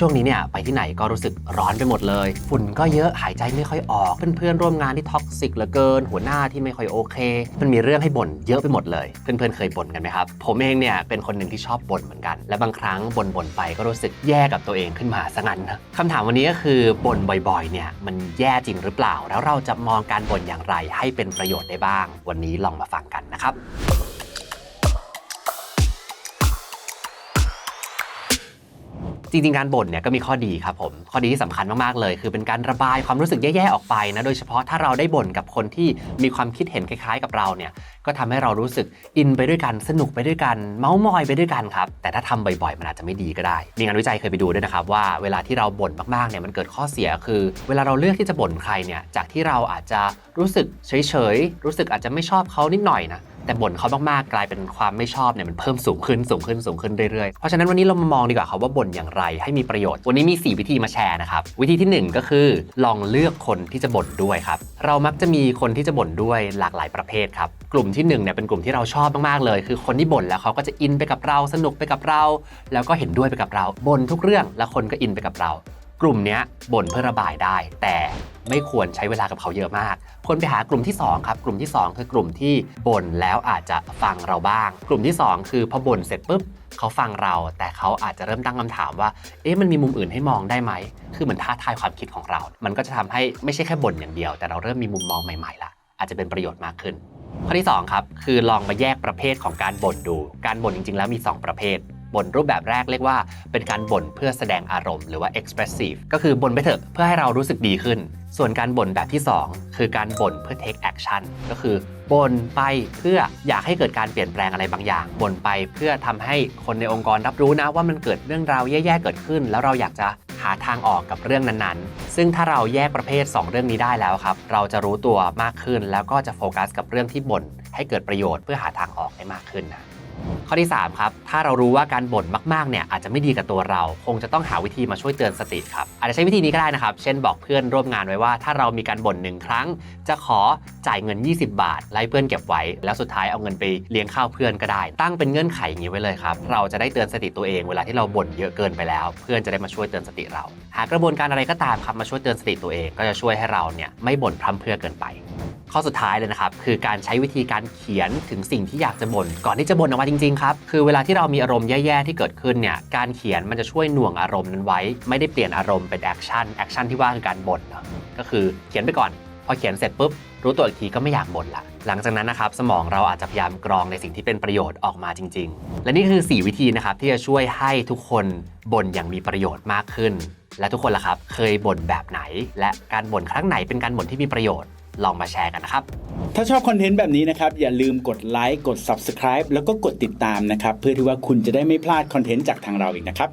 ช่วงนี้เนี่ยไปที่ไหนก็รู้สึกร้อนไปหมดเลย ฝุ่นก็เยอะหายใจไม่ค่อยออก เพื่อนๆร่วมงานที่ท็อกซิกเหลือเกิน หัวหน้าที่ไม่ค่อยโอเค มันมีเรื่องให้บ่นเยอะไปหมดเลย เพื่อนๆเคยบ่นกันไหมครับ ผมเองเนี่ยเป็นคนหนึ่งที่ชอบบ่นเหมือนกัน และบางครั้งบ่นๆไปก็รู้สึกแย่กับตัวเองขึ้นมาซะงั้นนะคำถามวันนี้ก็คือบ่นบ่อยๆเนี่ยมันแย่จริงหรือเปล่า แล้วเราจะมองการบ่นอย่างไรให้เป็นประโยชน์ได้บ้าง วันนี้ลองมาฟังกันนะครับ จริงๆ การบ่นเนี่ยก็มีข้อดีครับผม ข้อดีที่สำคัญมากๆ เลย คือเป็นการระบายความรู้สึกแย่ๆ ออกไปนะ โดยเฉพาะถ้าเราได้บ่นกับคนที่มีความคิดเห็นคล้ายๆ กับเราเนี่ย ก็ทำให้เรารู้สึกอินไปด้วยกัน สนุกไปด้วยกัน เมาส์มอยไปด้วยกันครับ แต่ถ้าทำบ่อยๆ มันอาจจะไม่ดีก็ได้ มีงานวิจัยเคยไปดูด้วยนะครับว่าเวลาที่เราบ่นมากๆ เนี่ยมันเกิดข้อเสียคือ เวลาเราเลือกที่จะบ่นใครเนี่ย จากที่เราอาจจะรู้สึกเฉยๆ รู้สึกอาจจะไม่ชอบเขานิดหน่อยนะ แต่บ่นเขามากๆกลายเป็นความไม่ชอบเนี่ยมันเพิ่มสูงขึ้นสูงขึ้นสูงขึ้นเรื่อยๆ เพราะฉะนั้นวันนี้เรามามองดีกว่าครับว่าบ่นอย่างไรให้มีประโยชน์ วันนี้มี 4 วิธีมาแชร์นะครับ วิธีทีหนึ่1 ก็คือ ลองเลือกคนที่จะบ่นด้วยครับ เรามักจะมีคนที่จะบ่นด้วยหลากหลายประเภทครับ กลุ่มที่1เนี่ยเป็นกลุ่มที่เราชอบมากๆเลย คือคนที่บ่นแล้วเขาก็จะอินไปกับเราสนุกไปกับเรา แล้วก็เห็นด้วยไปกับเราบ่นทุกเรื่องแล้วคนก็อินไปกับเรา กลุ่มนี้บ่นเพื่อระบายได้ แต่ไม่ควรใช้เวลากับเขาเยอะมาก ควรไปหากลุ่มที่ 2 ครับ กลุ่มที่ 2 คือกลุ่มที่บ่นแล้วอาจจะฟังเราบ้าง กลุ่มที่ 2 คือพอบ่นเสร็จปุ๊บเขาฟังเรา แต่เขาอาจจะเริ่มตั้งคำถามว่า เอ๊ะมันมีมุมอื่นให้มองได้ไหม คือเหมือนท้าทายความคิดของเรา มันก็จะทำให้ไม่ใช่แค่บ่นอย่างเดียว แต่เราเริ่มมีมุมมองใหม่ๆละอาจจะเป็นประโยชน์มากขึ้น ข้อที่2ครับคือลองมาแยกประเภทของการบ่นดู การบ่นจริง ๆ แล้วมี 2 ประเภท บ่นรูปแบบแรกเรียกว่า เป็นการบ่นเพื่อแสดงอารมณ์หรือว่า expressive ก็คือบ่นไปเถอะเพื่อให้เรารู้สึกดีขึ้น ส่วนการบ่นแบบที่ 2 คือการบ่นเพื่อ take action ก็คือบ่นไปเพื่ออยากให้เกิดการเปลี่ยนแปลงอะไรบางอย่างบ่นไปเพื่อทำให้คนในองค์กรรับรู้นะว่ามันเกิดเรื่องราวแย่ๆเกิดขึ้น แล้วเราอยากจะหาทางออกกับเรื่องนั้นๆ ซึ่งถ้าเราแยกประเภท 2 เรื่องนี้ได้แล้วครับ เราจะรู้ตัวมากขึ้นแล้วก็จะโฟกัสกับเรื่องที่บ่นให้เกิดประโยชน์เพื่อหาทางออกได้มากขึ้นนะ ข้อที่ 3 ครับ ถ้าเรารู้ว่าการบ่นมากๆเนี่ยอาจจะไม่ดีกับตัวเรา คงจะต้องหาวิธีมาช่วยเตือนสติครับ อาจจะใช้วิธีนี้ก็ได้นะครับ เช่นบอกเพื่อนร่วมงานไว้ว่า ถ้าเรามีการบ่นหนึ่งครั้ง จะขอจ่ายเงิน 20 บาทไล่เพื่อนเก็บไว้ แล้วสุดท้ายเอาเงินไปเลี้ยงข้าวเพื่อนก็ได้ ตั้งเป็นเงื่อนไขอย่างนี้ไว้เลยครับ เราจะได้เตือนสติตัวเองเวลาที่เราบ่นเยอะเกินไปแล้ว เพื่อนจะได้มาช่วยเตือนสติเรา หากระบวนการอะไรก็ตามครับมาช่วยเตือนสติตัวเองก็จะช่วยให้เราเนี่ยไม่บ่นพร่ำเพรื่อเกินไปข้อสุดท้ายเลยนะครับคือการใช้วิธีการเขียนถึงสิ่งที่อยากจะบ่นก่อนที่จะบ่นออกมาจริงครับ คือเวลาที่เรามีอารมณ์แย่ๆที่เกิดขึ้นเนี่ยการเขียนมันจะช่วยหน่วงอารมณ์นั้นไว้ ไม่ได้เปลี่ยนอารมณ์เป็นแอคชั่นแอคชั่นที่ว่าคือการบ่นนะก็คือเขียนไปก่อน พอเขียนเสร็จปุ๊บรู้ตัวอีกทีก็ไม่อยากบ่นละหลังจากนั้นนะครับสมองเราอาจจะพยายามกรองในสิ่งที่เป็นประโยชน์ออกมาจริง ๆ และนี่คือ 4 วิธีนะครับที่จะช่วยให้ทุกคนบ่นอย่างมีประโยชน์มากขึ้น และทุกคนล่ะครับ เคยบ่นแบบไหน และการบ่นครั้งไหนเป็นการบ่นที่มีประโยชน์ ลองมาแชร์กันนะครับ ถ้าชอบคอนเทนต์แบบนี้นะครับ อย่าลืมกดไลค์กด Subscribe แล้วก็กดติดตามนะครับ เพื่อที่ว่าคุณจะได้ไม่พลาดคอนเทนต์จากทางเราอีกนะครับ